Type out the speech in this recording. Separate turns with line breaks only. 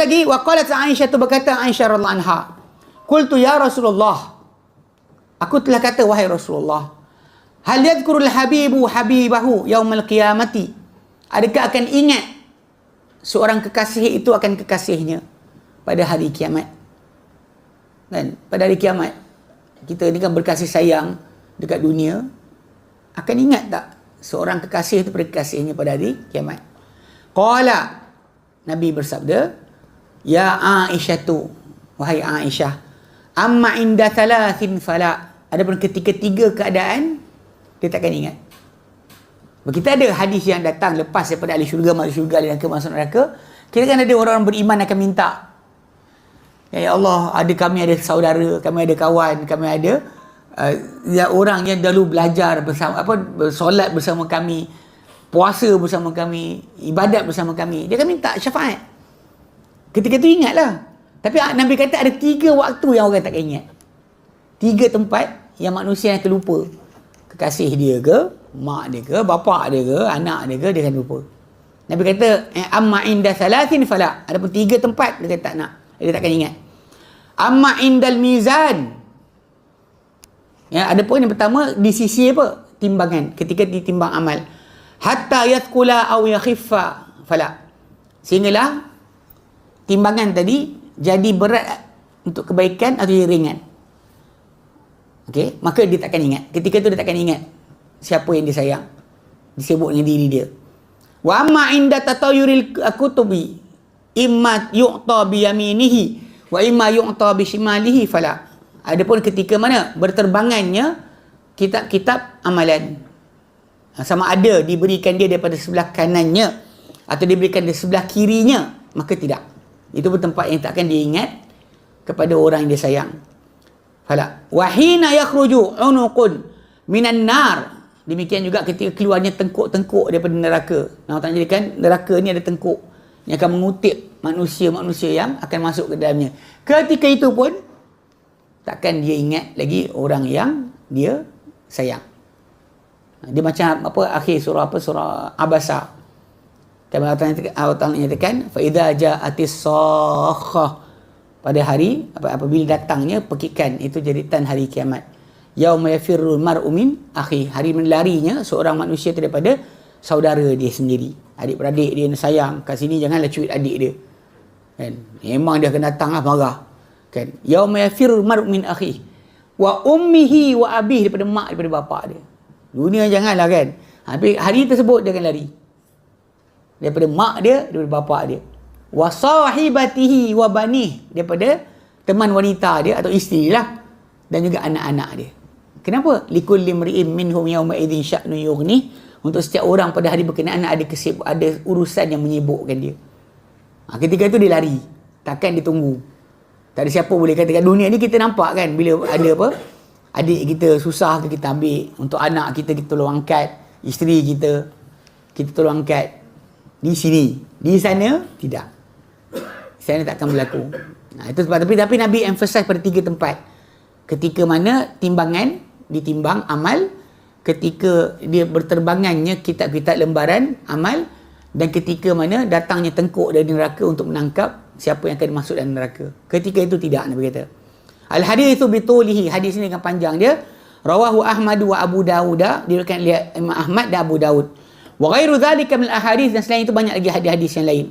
lagi waqalat Aisyah tu berkata Aisyah radhiyallahu anha qultu ya Rasulullah. Aku telah kata wahai Rasulullah hal yadhkurul habibu habibahu yaumal qiyamati? Adakah akan ingat seorang kekasih itu akan kekasihnya pada hari kiamat? Kan pada hari kiamat kita ni kan berkasih sayang dekat dunia. Akan ingat tak seorang kekasih itu pada kekasihnya pada hari kiamat? Qala nabi bersabda ya aisyah tu. Wahai aisyah. Amma inda thalathin fala. Adapun ketika tiga keadaan dia takkan ingat. Kita ada hadis yang datang lepas daripada ahli syurga masuk syurga ahli neraka masuk neraka kita kan ada orang-orang beriman akan minta. Ya Allah ada kami ada saudara kami ada kawan kami ada uh, ya orang yang dahulu belajar bersama apa solat bersama kami puasa bersama kami ibadat bersama kami. Dia akan minta syafaat ketika itu ingatlah. Tapi Nabi kata ada tiga waktu yang orang tak ingat tiga tempat yang manusia yang terlupa. Kekasih dia ke mak dia ke bapa dia ke anak dia ke dia akan lupa. Nabi kata eh, amma inda salatin fala. Ada pun tiga tempat dia tak nak. Dia takkan ingat. Amma indal mizan. Ya ada pun yang pertama di sisi apa? Timbangan. Ketika ditimbang amal. Hatta yathqula aw yakhiffa. Fala. Sehinggalah timbangan tadi jadi berat untuk kebaikan atau jadi ringan. Okey maka dia takkan ingat. Ketika tu dia takkan ingat siapa yang dia sayang. Disebut dengan diri dia. Wa amma inda tatayuril kutubi imma yu'ta bi yaminihi wa imma yu'ta bi shimalihi fala. Adapun ketika mana berterbangannya kitab-kitab amalan. Ha, sama ada diberikan dia daripada sebelah kanannya atau diberikan dari sebelah kirinya maka tidak itu pun tempat yang takkan dia ingat kepada orang yang dia sayang fala wahina yakhruju unuqun minan nar Demikian juga ketika keluarnya tengkuk-tengkuk daripada neraka. Nah, Allah jadikan neraka ni ada tengkuk yang akan mengutip manusia-manusia yang akan masuk ke dalamnya. Ketika itu pun takkan dia ingat lagi orang yang dia sayang. Dia macam apa akhir surah apa surah Abasa. Kan Allah Taala nyatakan fa idza ja'atis sakhah pada hari apabila datangnya pekikan. Itu jeritan hari kiamat. Yauma yafirrul mar'u min akhi. Hari melarinya seorang manusia daripada saudara dia sendiri. Adik beradik dia sayang kat sini janganlah cuit adik dia. Kan? Memang dia akan datang lah marah. Kan? Yauma yafirrul mar'u akhi. Wa ummihi wa abih daripada mak daripada bapa dia. Dunia janganlah kan? Tapi hari tersebut dia akan lari daripada mak dia daripada bapa dia wa sahibatihi wa banih daripada teman wanita dia atau isteri lah dan juga anak-anak dia Kenapa? Likul limri'im minhum yawma idzin sya'nu yughni. Untuk setiap orang pada hari berkenaan ada kesib, ada urusan yang menyibukkan dia. Ha, ketika itu dia lari. Takkan dia tunggu. Tak ada siapa boleh kata kat dunia ni kita nampak kan bila ada apa? Adik kita susah ke kita ambil. Untuk anak kita kita tolong angkat. Isteri kita kita tolong angkat. Di sini. Di sana tidak. Sana takkan berlaku. Nah, itu sebab tapi tapi Nabi emphasize pada tiga tempat. Ketika mana timbangan ditimbang amal ketika dia berterbangannya kitab-kitab lembaran amal dan ketika mana datangnya tengkuk dari neraka untuk menangkap siapa yang akan masuk dalam neraka ketika itu tidak Nabi kata al hadis itu bitulihi hadis ini dengan panjang dia rawahu ahmad wa abu daud diriwayatkan oleh Imam Ahmad dan Abu Daud wa ghairu dhalika min ahadith dan selain itu banyak lagi hadis-hadis yang lain